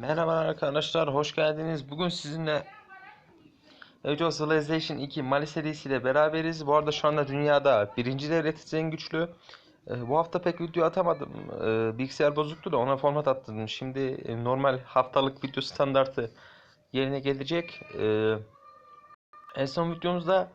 Merhaba arkadaşlar, hoş geldiniz. Bugün sizinle Age of Civilization 2 Mali serisiyle beraberiz. Bu arada şu anda dünyada birinci devletiz en güçlü. Ee, bu hafta pek video atamadım. Ee, bilgisayar bozuktu da ona format attırdım. Şimdi e, normal haftalık video standartı yerine gelecek. Ee, en son videomuzda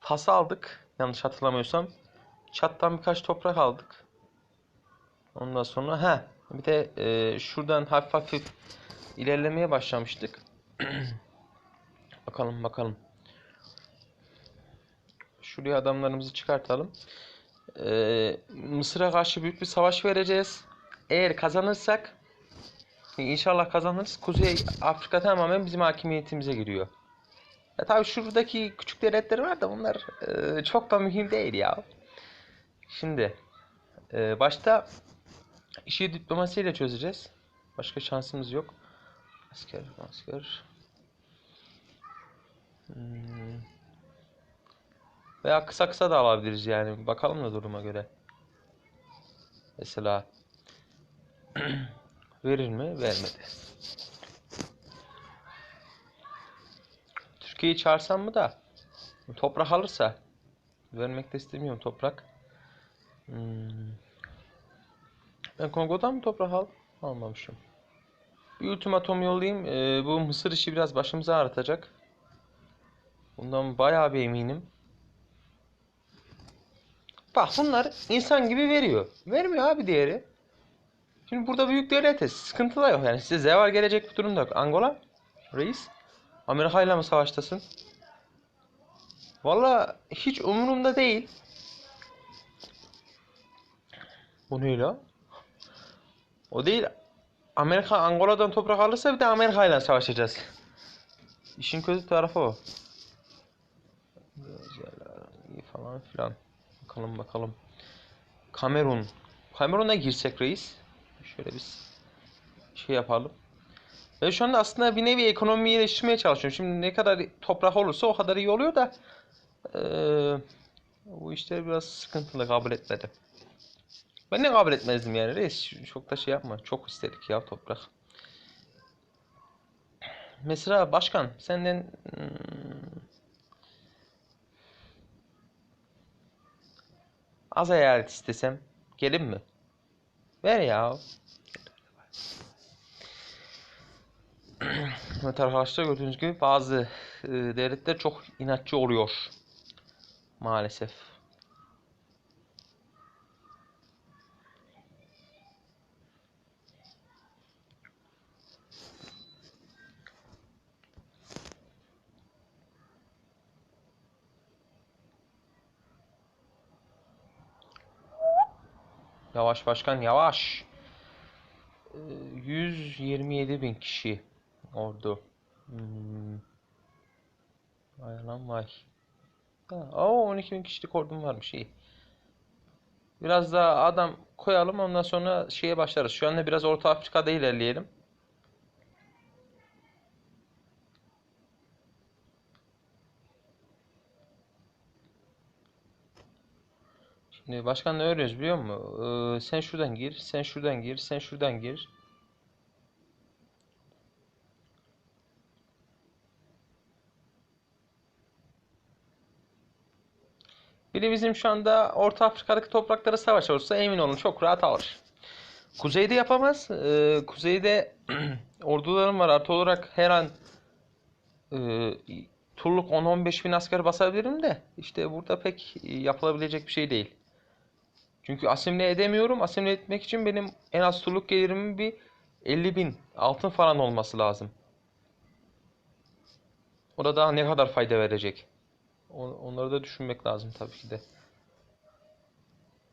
tası aldık. Yanlış hatırlamıyorsam. Çattan birkaç toprak aldık. Ondan sonra ha bir de e, şuradan hafif hafif ilerlemeye başlamıştık. bakalım bakalım. Şuraya adamlarımızı çıkartalım. E, Mısır'a karşı büyük bir savaş vereceğiz. Eğer kazanırsak inşallah kazanırız. Kuzey Afrika tamamen bizim hakimiyetimize giriyor. Ya tabii şuradaki küçük devletler var da bunlar e, çok da mühim değil ya. Şimdi e, başta İşi diplomasiyle çözeceğiz. Başka şansımız yok. Asker, asker. Hmm. Veya kısa kısa da alabiliriz yani. Bakalım da duruma göre. Mesela verir mi? Vermedi. Türkiye'yi çağırsam mı da toprak alırsa vermek de istemiyorum toprak. Hmm. Ben Kongo'dan mı toprak al? Almamışım. Bir ultimatom yollayayım. Ee, bu Mısır işi biraz başımızı ağrıtacak. Bundan bayağı bir eminim. Bak bunlar insan gibi veriyor. Vermiyor abi diğeri. Şimdi burada büyük devletiz. Sıkıntı da yok yani. Size zeval gelecek bir durum da yok. Angola, reis. Amerika ile mi savaştasın? Valla hiç umurumda değil. Bu ne? O değil. Amerika Angola'dan toprak alırsa bir de Amerika ile savaşacağız. İşin kötü tarafı o. İyi falan filan. Bakalım bakalım. Kamerun. Kamerun'a girsek reis. Şöyle biz şey yapalım. Ben şu anda aslında bir nevi ekonomiyi iyileştirmeye çalışıyorum. Şimdi ne kadar toprak olursa o kadar iyi oluyor da eee, bu işler biraz sıkıntılı kabul etmedi. Ben ne kabul etmezdim yani reis. Çok da şey yapma. Çok istedik ya toprak. Mesela başkan senden hmm, az eyalet istesem gelin mi? Ver ya. Evet arkadaşlar gördüğünüz gibi bazı e, devletler çok inatçı oluyor. Maalesef. Yavaş başkan yavaş. Ee, 127 bin kişi ordu. Hmm. Vay lan vay. Oo 12 bin kişilik ordum varmış iyi. Biraz daha adam koyalım ondan sonra şeye başlarız. Şu anda biraz Orta Afrika'da ilerleyelim. Başkan ne öğreniyoruz biliyor musun? Ee, sen şuradan gir, sen şuradan gir, sen şuradan gir. Biri bizim şu anda Orta Afrika'daki topraklara savaş olursa emin olun çok rahat alır. Kuzeyde yapamaz. Ee, kuzeyde ordularım var. Artı olarak her an e, turluk 10-15 bin asker basabilirim de işte burada pek yapılabilecek bir şey değil. Çünkü asimile edemiyorum. Asimile etmek için benim en az turluk gelirimin bir 50 bin altın falan olması lazım. O da daha ne kadar fayda verecek? On- Onları da düşünmek lazım tabii ki de.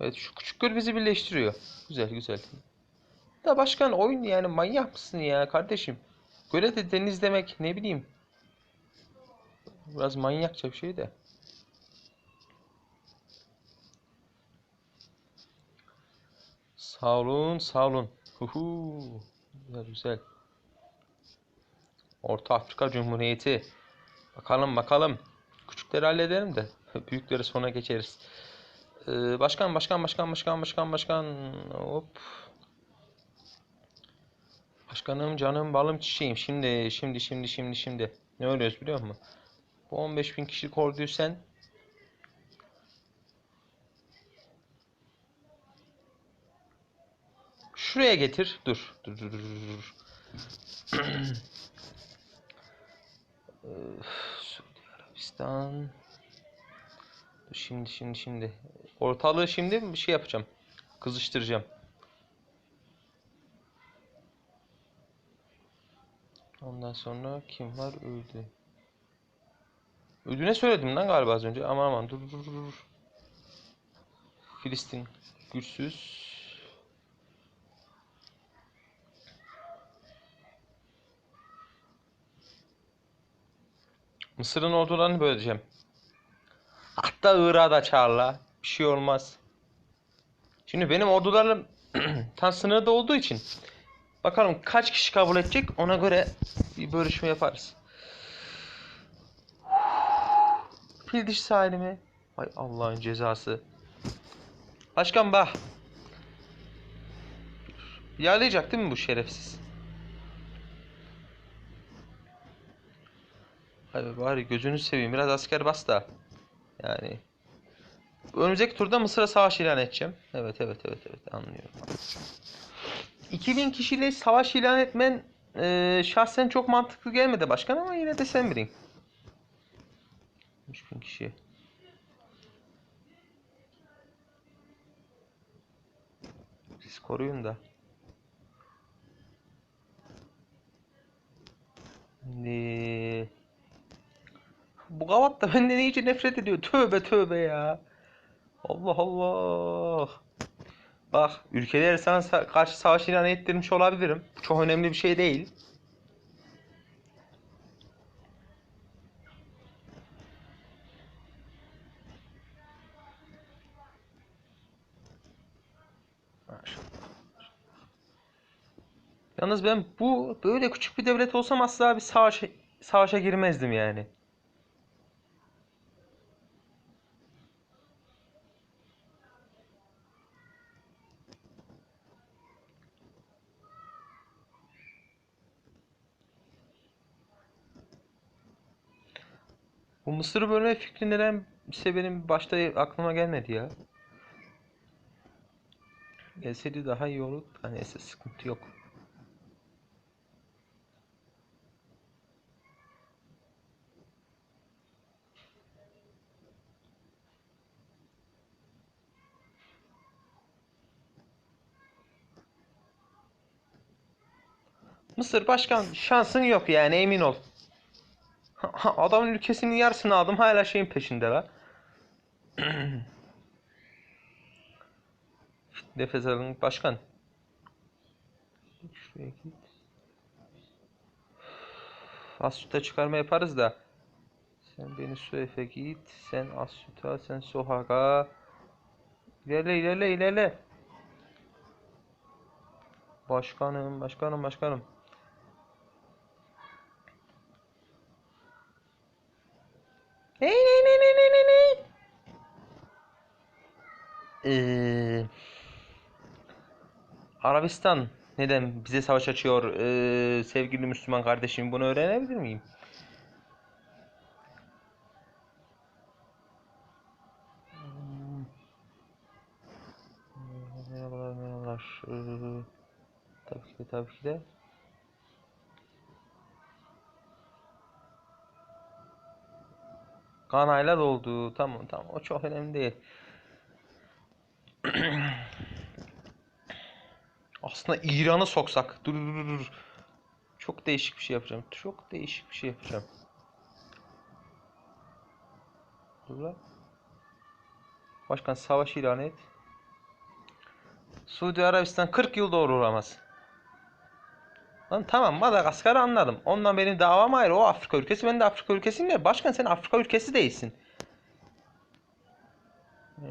Evet şu küçük göl bizi birleştiriyor. Güzel güzel. Da başkan oyun yani manyak mısın ya kardeşim? Göle de deniz demek ne bileyim. Biraz manyakça bir şey de. Sağ olun, sağ olun. Huhu. Güzel güzel. Orta Afrika Cumhuriyeti. Bakalım bakalım. Küçükleri halledelim de büyükleri sonra geçeriz. Ee, başkan başkan başkan başkan başkan başkan hop. Başkanım canım balım çiçeğim. Şimdi şimdi şimdi şimdi şimdi. Ne oluyoruz biliyor musun? Bu 15 bin kişilik orduyu sen Şuraya getir. Dur. Dur dur dur dur. Suudi Arabistan. Şimdi şimdi şimdi. Ortalığı şimdi bir şey yapacağım. Kızıştıracağım. Ondan sonra kim var? Öldü. Öldüğüne söyledim lan galiba az önce. Aman aman dur dur dur. Filistin güçsüz. Mısır'ın ordularını böleceğim. Hatta Irak'a da çağırla. Bir şey olmaz. Şimdi benim ordularım tam sınırda olduğu için bakalım kaç kişi kabul edecek ona göre bir bölüşme yaparız. Fil dişi sahili mi? Hay Allah'ın cezası. Başkan bak. Yağlayacak değil mi bu şerefsiz? Abi bari gözünü seveyim biraz asker bas da. Yani. Önümüzdeki turda Mısır'a savaş ilan edeceğim. Evet evet evet evet anlıyorum. 2000 kişiyle savaş ilan etmen e, şahsen çok mantıklı gelmedi başkan ama yine de sen bilin. 3000 kişi. Siz koruyun da. Şimdi... Bu gavat da benden iyice nefret ediyor. Tövbe tövbe ya. Allah Allah. Bak ülkeler sana sa- karşı savaş ilan ettirmiş olabilirim. Çok önemli bir şey değil. Yalnız ben bu böyle küçük bir devlet olsam asla bir savaşa, savaşa girmezdim yani. Bu Mısır'ı bölme fikri nedense benim başta aklıma gelmedi ya. Gelseydi daha iyi olur. da Neyse sıkıntı yok. Mısır başkan şansın yok yani emin ol. Adamın ülkesinin yarısını aldım hala şeyin peşinde la. Nefes alın başkan. Şuraya git. Asyut'a çıkarma yaparız da. Sen beni Suef'e git. Sen Asyut'a, sen Sohag'a. İlerle ilerle ilerle. Başkanım, başkanım, başkanım. Arabistan neden bize savaş açıyor ee, sevgili Müslüman kardeşim bunu öğrenebilir miyim? Merhabalar merhabalar. Tabii ki de tabii ki de. Kanayla doldu. Tamam tamam o çok önemli değil. Aslında İran'ı soksak. Dur dur dur. Çok değişik bir şey yapacağım. Çok değişik bir şey yapacağım. Dur. Başkan savaş ilan et. Suudi Arabistan 40 yıl doğru uğramaz. Lan tamam Madagaskar'ı anladım. Ondan benim davam ayrı. O Afrika ülkesi. Ben de Afrika ülkesiyim de. Başkan sen Afrika ülkesi değilsin.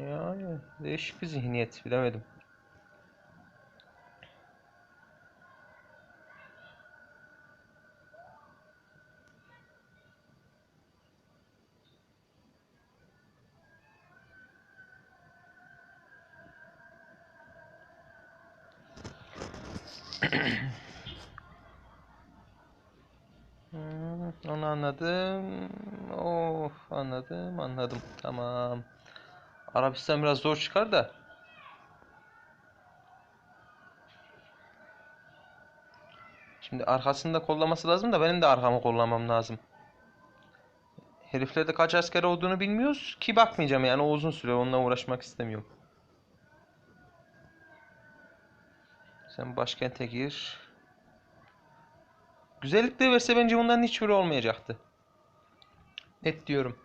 Yani değişik bir zihniyet. Bilemedim. Onu anladım. Of anladım anladım. Tamam. Arabistan biraz zor çıkar da. Şimdi arkasında kollaması lazım da benim de arkamı kollamam lazım. Heriflerde kaç asker olduğunu bilmiyoruz ki bakmayacağım yani o uzun süre onunla uğraşmak istemiyorum. Sen başkente gir. Güzellik de verse bence bundan hiçbiri olmayacaktı. Net diyorum.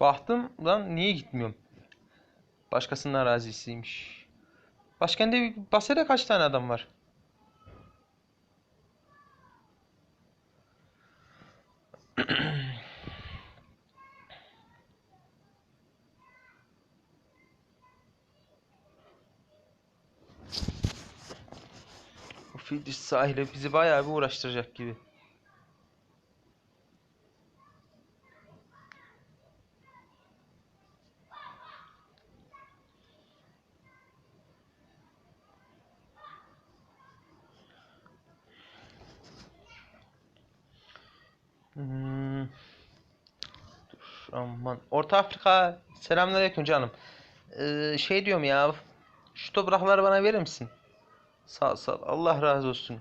Baktım lan niye gitmiyorum? Başkasının arazisiymiş. Başkentte Basra'da kaç tane adam var? Sahili bizi bayağı bir uğraştıracak gibi. Hmm. Dur, aman. Orta Afrika selamünaleyküm canım. Ee, şey diyorum ya. Şu toprakları bana verir misin? Sağ sağ. Allah razı olsun.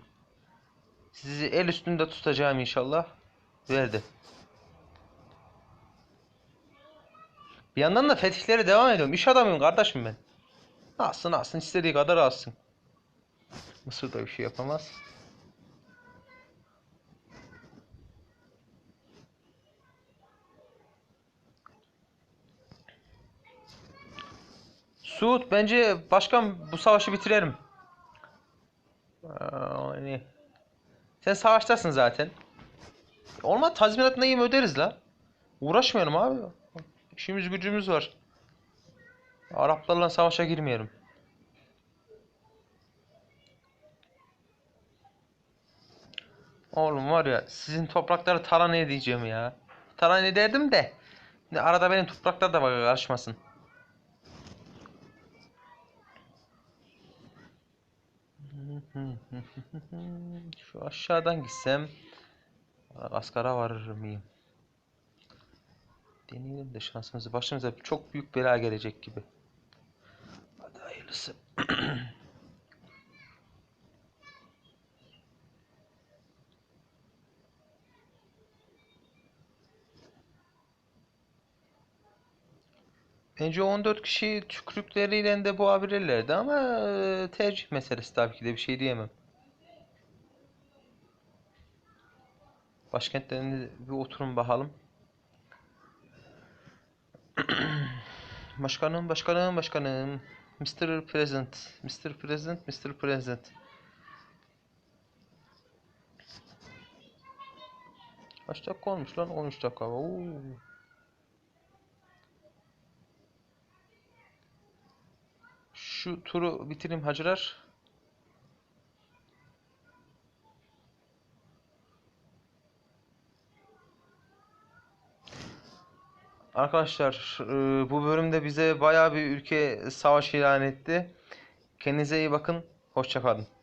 Sizi el üstünde tutacağım inşallah. Verdi. Bir yandan da fetihlere devam ediyorum. İş adamıyım kardeşim ben. Alsın alsın istediği kadar alsın. Mısır da bir şey yapamaz. Suud bence başkan bu savaşı bitirelim. Aa, hani sen savaştasın zaten. Olmaz tazminatını iyi öderiz la? Uğraşmayalım abi. İşimiz gücümüz var. Araplarla savaşa girmeyelim. Oğlum var ya sizin toprakları talan edeceğim ya. Talan ederdim de. Arada benim topraklar da bak karışmasın. Şu aşağıdan gitsem Askar'a varır mıyım? Deneyelim de şansımızı. Başımıza çok büyük bela gelecek gibi. Hadi hayırlısı. Bence 14 kişi tükürükleriyle de boğabilirlerdi ama e, tercih meselesi tabii ki de bir şey diyemem. Başkentlerinde bir oturun bakalım. Başkanım, başkanım, başkanım. Mr. President, Mr. President, Mr. President. Kaç dakika olmuş lan? 13 dakika. Oo. Şu turu bitireyim hacılar. Arkadaşlar e, bu bölümde bize bayağı bir ülke savaş ilan etti. Kendinize iyi bakın. Hoşça kalın.